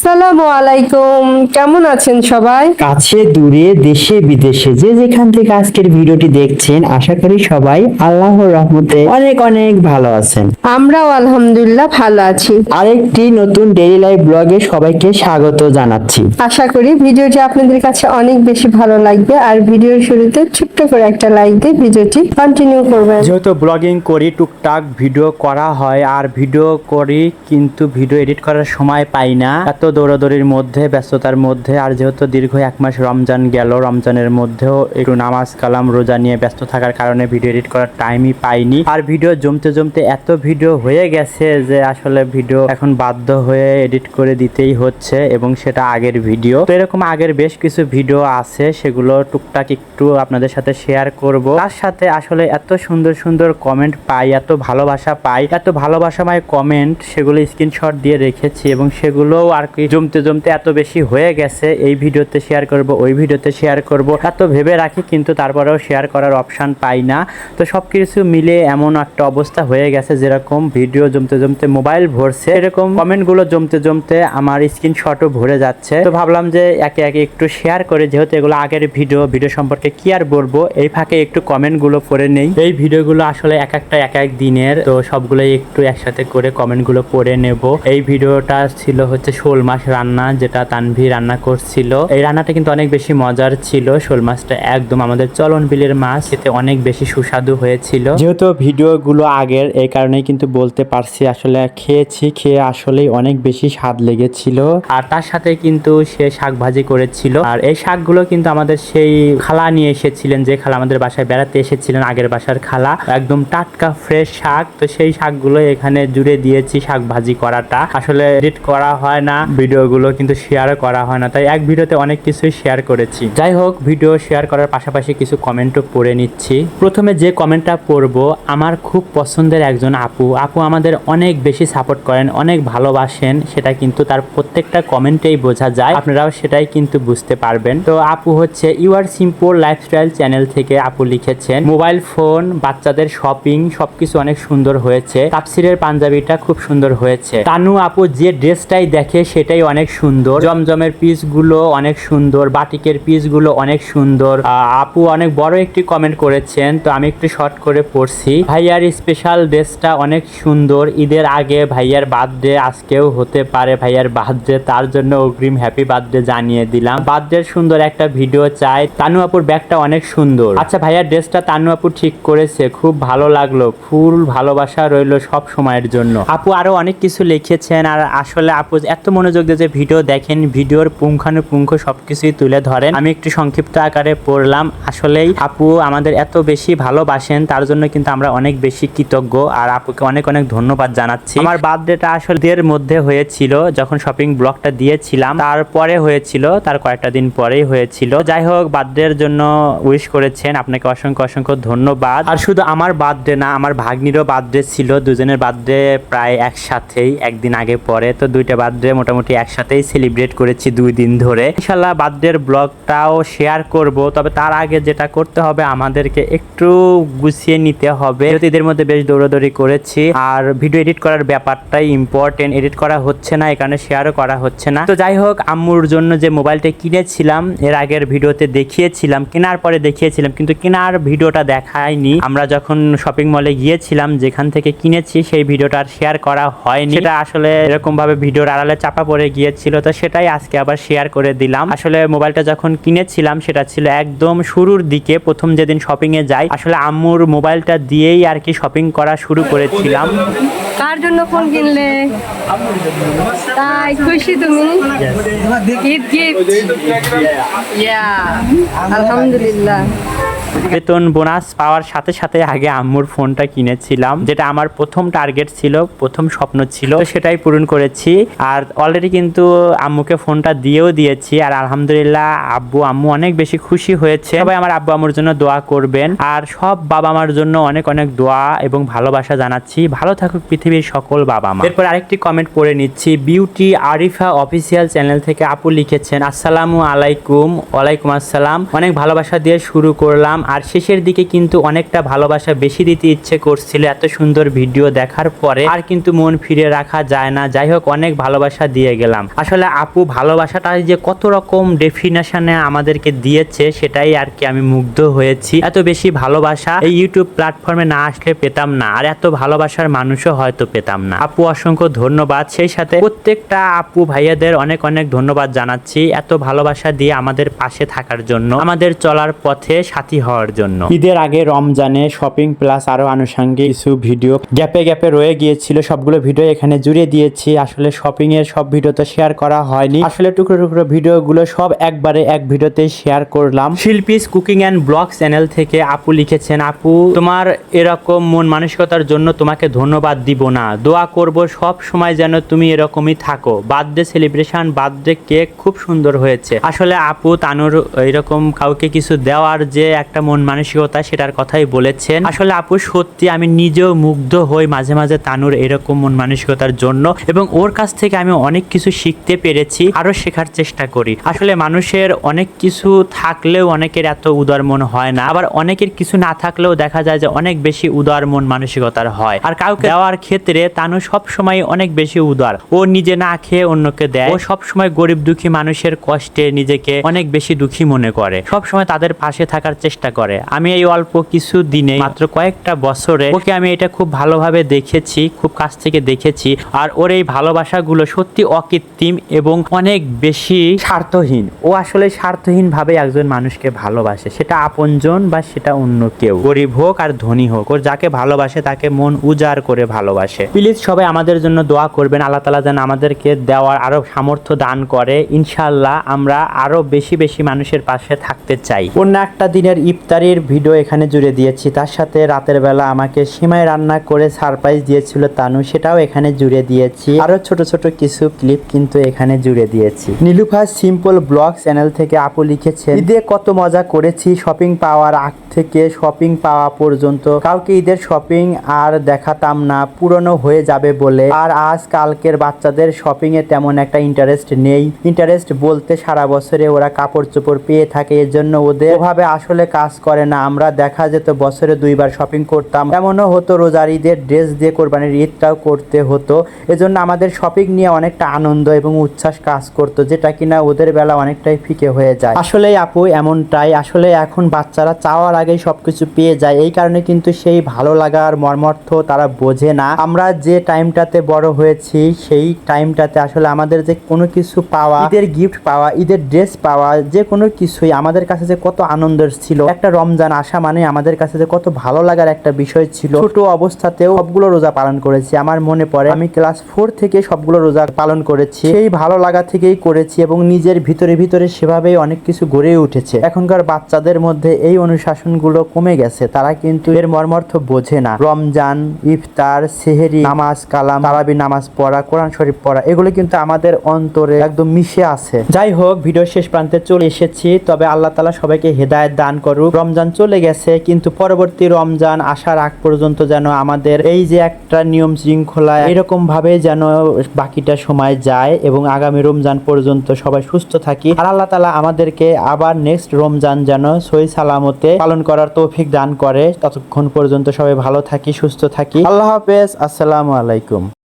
আসসালামু আলাইকুম। কেমন আছেন সবাই? কাছে দূরে দেশে বিদেশে যে যেখান থেকে আজকের ভিডিওটি দেখছেন আশা করি সবাই আল্লাহর রহমতে অনেক অনেক ভালো আছেন। আমরাও আলহামদুলিল্লাহ ভালো আছি। আরেকটি নতুন ডেইলি লাইফ ব্লগে সবাইকে স্বাগত জানাচ্ছি। আশা করি ভিডিওটি আপনাদের কাছে অনেক বেশি ভালো লাগবে আর ভিডিওর শুরুতে ছোট্ট করে একটা লাইক দিয়ে ভিডিওটি কন্টিনিউ করবেন। যেহেতু ব্লগিং করি টুকটাক ভিডিও করা হয় আর ভিডিও করি কিন্তু ভিডিও এডিট করার সময় পাই না। এত দৌড়াদৌড়ির মধ্যে, ব্যস্ততার মধ্যে, আর যেহেতু দীর্ঘ এক মাস রমজান গেল, রমজানের মধ্যেও একটু নামাজ, কালাম, রোজা নিয়ে ব্যস্ত থাকার কারণে ভিডিও এডিট করার টাইমই পাইনি। আর ভিডিও জমতে জমতে এত ভিডিও হয়ে গেছে যে আসলে ভিডিও এখন বাধ্য হয়ে এডিট করে দিতেই হচ্ছে এবং সেটা আগের ভিডিও। তো এরকম আগের বেশ কিছু ভিডিও আছে, সেগুলো টুকটাক একটু আপনাদের সাথে শেয়ার করব। তার সাথে আসলে এত সুন্দর সুন্দর কমেন্ট পাই, এত ভালোবাসা পাই, এত ভালোবাসাময় কমেন্ট সেগুলো স্ক্রিনশট দিয়ে রেখেছি এবং সেগুলোও আর কি জমতে জমতে এত বেশি হয়ে গেছে, এই ভিডিওতে শেয়ার করব, ওই ভিডিওতে শেয়ার করব, এত ভেবে রাখি কিন্তু তারপরেও শেয়ার করার অপশন পাই না। তো সব কিছু মিলে এমন একটা অবস্থা হয়ে গেছে যেরকম ভিডিও জমতে জমতে মোবাইল ভরছে, এরকম কমেন্টগুলো জমতে জমতে আমার স্ক্রিনশটও ভরে যাচ্ছে। তো ভাবলাম যে একে একে একটু শেয়ার করে, যেহেতু এগুলো আগের ভিডিও ভিডিও সম্পর্কে কি আর বলব, এই ফাঁকে একটু কমেন্টগুলো পড়ে নেই। এই ভিডিওগুলো আসলে এক একটা, এক এক দিনের, তো সবগুলোই একটু একসাথে করে কমেন্টগুলো পড়ে নেব। এই ভিডিওটা ছিল হচ্ছে শোল মাছ রান্না যেটা তানভি রান্না করছিল। এই রান্নাটা কিন্তু অনেক বেশি মজার ছিল। শোল মাছটা একদম আমাদের চলন বিলের মাছ। খেতে অনেক বেশি সুস্বাদু হয়েছিল। যেহেতু ভিডিওগুলো আগের এই কারণেই কিন্তু বলতে পারছি আসলে খেয়েছি খেয়ে আসলেই অনেক বেশি স্বাদ লেগেছিল। আর তার সাথে কিন্তু সে শাক ভাজি করেছিল। আর এই শাকগুলো কিন্তু আমাদের সেই খালা নিয়ে এসেছিলেন যে খালা আমাদের বাসায় বেড়াতে এসেছিলেন আগের বাসার খালা। একদম টাটকা ফ্রেশ শাক। তো সেই শাকগুলো এখানে জুড়ে দিয়েছি শাক ভাজি করাটা। আসলে এডিট করা হয় না। ভিডিওগুলো কিন্তু শেয়ারও করা হয় না। তাই এক ভিডিওতে অনেক কিছুই শেয়ার করেছি। যাই হোক ভিডিও শেয়ার করার পাশাপাশি কিছু কমেন্টও পড়ে নিচ্ছি। প্রথমে যে কমেন্টটা পড়ব, আমার খুব পছন্দের একজন আপু। আপু আমাদের অনেক বেশি সাপোর্ট করেন, অনেক ভালোবাসেন। সেটা কিন্তু তার প্রত্যেকটা কমেন্টেই বোঝা যায়। আপনারাও সেটাই কিন্তু বুঝতে পারবেন। তো আপু হচ্ছে you are simple lifestyle channel থেকে আপু লিখেছেন মোবাইল ফোন বাচ্চাদের শপিং সবকিছু অনেক সুন্দর হয়েছে। তাপসিরের পাঞ্জাবিটা খুব সুন্দর হয়েছে। তানু আপু যে ড্রেসটাই দেখে সেটাই অনেক সুন্দর। জমজমের পিসগুলো অনেক সুন্দর, বাটিকের পিসগুলো অনেক সুন্দর। আপু অনেক বড় একটি কমেন্ট করেছেন, তো আমি একটু শর্ট করে পড়ছি। ভাইয়ার স্পেশাল ড্রেসটা অনেক সুন্দর, ঈদের আগে ভাইয়ার বার্থডে আজকেও হতে পারে ভাইয়ার বার্থডে তার জন্য অগ্রিম হ্যাপি বার্থডে জানিয়ে দিলাম। বার্থডের সুন্দর একটা ভিডিও চাই। তানু আপুর ব্যাগটা অনেক সুন্দর। আচ্ছা ভাইয়ার ড্রেসটা তানু আপু ঠিক করেছে, খুব ভালো লাগল, ফুল ভালোবাসা রইল সব সময়ের জন্য। আপু আরও অনেক কিছু লিখেছেন, আর আসলে আপু এত মনোযোগ দিয়ে যে ভিডিও দেখেন, ভিডিওর পুঙ্খানুপুঙ্খ সবকিছুই তুলে ধরেন। আমি একটু সংক্ষিপ্ত আকারে পড়লাম। আসলেই আপু আমাদের এত বেশি ভালোবাসেন, তার জন্য কিন্তু আমরা অনেক বেশি কৃতজ্ঞ আর আপুকে অনেক অনেক ধন্যবাদ জানাচ্ছি। আমার বার্থডেটা আসলে মধ্যে হয়েছিল, যখন শপিং ব্লগটা দিয়েছিলাম। তারপরে হয়েছিল, তার কয়েকটা দিন পরেই হয়েছিল। যাই হোক, বার্থডের জন্য উইশ করেছেন। আপনাকে অসংখ্য অসংখ্য ধন্যবাদ। আর শুধু আমার বার্থডে না, আমার ভাগ্নিরও বার্থডে ছিল। দুজনের বার্থডে প্রায় একসাথেই, একদিন আগে পরে। তো দুইটা বার্থডে মোটামুটি একসাথেই সেলিব্রেট করেছি দুই দিন ধরে। ইনশাল্লাহ বার্থডের ব্লগটাও শেয়ার করব, তবে তার আগে যেটা করতে হবে আমাদেরকে একটু গুছিয়ে নিতে হবে। এদের মধ্যে বেশ দৌড়াদৌড়ি করেছি, আর ভিডিও এডিট করার ব্যাপারটাই ইম্পর্টেন্ট এডিট করা হচ্ছে না এখানে শেয়ারও করা হচ্ছে না। তো যাই হোক, আম্মুর জন্য যে মোবাইলটা কিনেছিলাম, এর আগের ভিডিওতে দেখিয়েছিলাম, কেনার পরে দেখিয়েছিলাম, কিন্তু কেনার ভিডিওটা দেখায়নি। আমরা যখন শপিং মলে গিয়েছিলাম, যেখান থেকে কিনেছি, সেই ভিডিওটা আর শেয়ার করা হয়নি। সেটা আসলে এরকম ভাবে ভিডিওর আড়ালে চাপা পড়ে গিয়েছিল তো সেটাই আজকে আবার শেয়ার করে দিলাম। আসলে মোবাইলটা যখন কিনেছিলাম সেটা ছিল একদম শুরুর দিকে প্রথম যেদিন শপিং এ যাই আসলে আম্মুর মোবাইলটা দিয়েই আর কি শপিং করা শুরু করেছিলাম। কার জন্য ফোন কিনলে? তাই খুশি তুমি? ঈদ গিফট ইয়া আলহামদুলিল্লাহ বেতন বোনাস পাওয়ার সাথে সাথে আগে আম্মুর ফোনটা কিনেছিলাম, যেটা আমার প্রথম টার্গেট ছিল, প্রথম স্বপ্ন ছিল সেটাই পূরণ করেছি। আর অলরেডি কিন্তু আম্মুকে ফোনটা দিয়েও দিয়েছি, আর আলহামদুলিল্লাহ আব্বু, আম্মু অনেক বেশি খুশি হয়েছে। সবাই আমার আব্বু আম্মুর জন্য দোয়া করবেন। আর সব বাবা মার জন্য অনেক অনেক দোয়া এবং ভালোবাসা জানাচ্ছি। ভালো থাকুক পৃথিবীর সকল বাবা মা। এরপর আরেকটি কমেন্ট পড়ে নিচ্ছি। বিউটি আরিফা অফিসিয়াল চ্যানেল থেকে আপু লিখেছেন, আসসালামু আলাইকুম, ওয়ালাইকুম আসসালাম। অনেক ভালোবাসা দিয়ে শুরু করলাম। আর শেষের দিকে কিন্তু অনেকটা ভালোবাসা বেশি দিতে ইচ্ছে করছিল এত সুন্দর ভিডিও দেখার পরে। আর কিন্তু মন ফিরে রাখা যায় না। যাই হোক, অনেক ভালোবাসা দিয়ে গেলাম। আসলে আপু ভালোবাসাটা যে কত রকম ডেফিনেশনে আমাদেরকে দিয়েছে, সেটাই আর কি আমি মুগ্ধ হয়েছি। এত বেশি ভালোবাসা এই ইউটিউব প্ল্যাটফর্মে না আসলে পেতাম না। আর এত ভালোবাসার মানুষও হয়তো পেতাম না। আপু অসংখ্য ধন্যবাদ। সেই সাথে প্রত্যেকটা আপু ভাইয়াদের অনেক অনেক ধন্যবাদ জানাচ্ছি এত ভালোবাসা দিয়ে আমাদের পাশে থাকার জন্য। আমাদের চলার পথে সাথী হওয়ার জন্য। ঈদের আগে রমজানে শপিং প্লাস আরও আনুষঙ্গিক কিছু ভিডিও গ্যাপে গ্যাপে রয়ে গিয়েছিল। সবগুলো ভিডিও এখানে জুড়ে দিয়েছি। আসলে শপিং এর সব ভিডিও তো শেয়ার করা হয়নি। আসলে টুকরো টুকরো ভিডিওগুলো সব একবারে এক ভিডিওতে শেয়ার করলাম। Shilpi's cooking and vlog channel থেকে আপু লিখেছেন, আপু, তোমার এরকম মন মানসিকতার জন্য তোমাকে ধন্যবাদ দিব না। দোয়া করব সব সময় যেন তুমি এরকমই থাকো। বার্থডে সেলিব্রেশন বার্থডে কেক খুব সুন্দর হয়েছে। আসলে আপু তানুর এরকম কাউকে কিছু দেওয়ার যে একটা মন মানসিকতা সেটার কথাই বলেছেন। আসলে আপু, সত্যি আমি নিজেও মুগ্ধ হই মাঝে মাঝে তানুর এরকম মন মানসিকতার জন্য এবং ওর কাছ থেকে আমি অনেক কিছু শিখতে পেরেছি আরও শেখার চেষ্টা করি। আসলে মানুষের অনেক কিছু থাকলেও অনেকের এত উদার মন হয় না। আবার অনেকের কিছু না থাকলেও দেখা যায় যে অনেক বেশি উদার মন মানসিকতার হয়। আর কাউকে দেওয়ার ক্ষেত্রে তানু সব সময় অনেক বেশি উদার। ও নিজে না খেয়ে অন্যকে দেয়। ও সব সময় গরিব দুঃখী মানুষের কষ্টে নিজেকে অনেক বেশি দুঃখী মনে করে। সব সময় তাদের পাশে থাকার চেষ্টা করে আমি এই অল্প কিছু দিনে মাত্র কয়েকটা বছরে ওকে আমি এটা খুব ভালোভাবে দেখেছি, খুব কাছ থেকে দেখেছি। আর ওর এই ভালোবাসাগুলো সত্যি অকৃত্রিম এবং অনেক বেশি স্বার্থহীন। ও আসলে স্বার্থহীন ভাবে একজন মানুষকে ভালোবাসে। সেটা আপনজন বা সেটা অন্য কেউ। গরিব হোক আর ধনী হোক, ওর যাকে ভালোবাসে তাকে মন উজাড় করে ভালোবাসে। প্লিজ সবাই আমাদের জন্য দোয়া করবেন। আল্লাহ তালা যেন আমাদেরকে দেওয়ার আরও সামর্থ্য দান করে। ইনশাল্লাহ আমরা আরও বেশি বেশি মানুষের পাশে থাকতে চাই। অন্য একটা দিনের ইফতারির ভিডিও এখানে জুড়ে দিয়েছি। তার সাথে রাতের বেলা আমাকে সীমায় রান্না করে সারপ্রাইজ দিয়েছিল তানু, সেটাও এখানে জুড়ে দিয়েছি। আরও ছোট ছোট কিছু ক্লিপ কিন্তু এখানে জুড়ে দিয়েছি। নীলুফা সিম্পল ব্লগ চ্যানেল থেকে আপু লিখেছে ঈদে কত মজা করেছি শপিং পাওয়ার আগ থেকে শপিং পাওয়া পর্যন্ত। কাউকে ঈদের শপিং আর দেখাতাম না, পুরনো হয়ে যাবে বলে। আর আজ কালকের বাচ্চাদের শপিং এ তেমন একটা ইন্টারেস্ট নেই। ইন্টারেস্ট বলতে সারা বছরে ওরা কাপড় চোপড় পেয়ে থাকে, এজন্য ওদের ওভাবে আসলে কাজ করে না। আমরা দেখা যেত বছরে দুইবার শপিং করতাম। এমনও হতো রোজার ঈদের ড্রেস দিয়ে কোরবানির ঈদটাও করতে হতো। এজন্য আমাদের শপিং নিয়ে অনেকটা আনন্দ এবং উচ্ছ্বাস কাজ করতো, যেটা কিনা ওদের বেলা অনেকটাই ফিকে হয়ে যায়। আসলে আপু, এমনটাই। আসলে এখন বাচ্চারা চাওয়ার আগেই সবকিছু পেয়ে যায়। এই কারণে কিন্তু সেই ভালো লাগার মর্মর্থ তারা বোঝে না। আমরা যে টাইমটাতে বড় হয়েছি, সেই টাইমটাতে আসলে আমাদের যে কোনো কিছু পাওয়া, ঈদের গিফট পাওয়া, ঈদের ড্রেস পাওয়া, যে কোনো কিছুই আমাদের কাছে যে কত আনন্দের ছিল। একটা রমজান আসা মানে আমাদের কাছে যে কত ভালো লাগার একটা বিষয় ছিল। ছোট অবস্থাতেও সবগুলো রোজা পালন করেছি। আমার মনে পড়ে, আমি ক্লাস ফোর থেকে সবগুলো রোজা পালন করেছি। সেই ভালো লাগা থেকেই করেছি এবং নিজের ভিতরে ভিতরে সেভাবেই অনেক কিছু গড়ে উঠেছে। এখনকার বাচ্চাদের মধ্যে এই অনুশাসনগুলো কমে গেছে। তারা কিন্তু এর মর্মার্থ বোঝে না। রমজান, ইফতার, সেহেরি, নামাজ, কালাম, তারাবি, নামাজ পড়া, কোরআন শরীফ পড়া, এগুলো কিন্তু আমাদের অন্তরে একদম মিশে আছে। যাই হোক ভিডিও শেষ প্রান্তে চলে এসেছি। তবে আল্লাহ তালা সবাইকে হেদায়েত দান করুক। রমজান চলে গেছে, কিন্তু পরবর্তী রমজান আসার আগ পর্যন্ত যেন আমাদের এই যে একটা নিয়ম শৃঙ্খলা এরকম ভাবে যেন বাকিটা সময় যায় এবং আগামী রমজান পর্যন্ত সবাই সুস্থ থাকি। আর আল্লাহ তালা আমাদেরকে আবার নেক্সট রমজান যেন সই সালামতে পালন করার তৌফিক দান করে। ততক্ষণ পর্যন্ত সবাই ভালো থাকি, সুস্থ থাকি। আল্লাহ হাফেজ, আসসালামু আলাইকুম।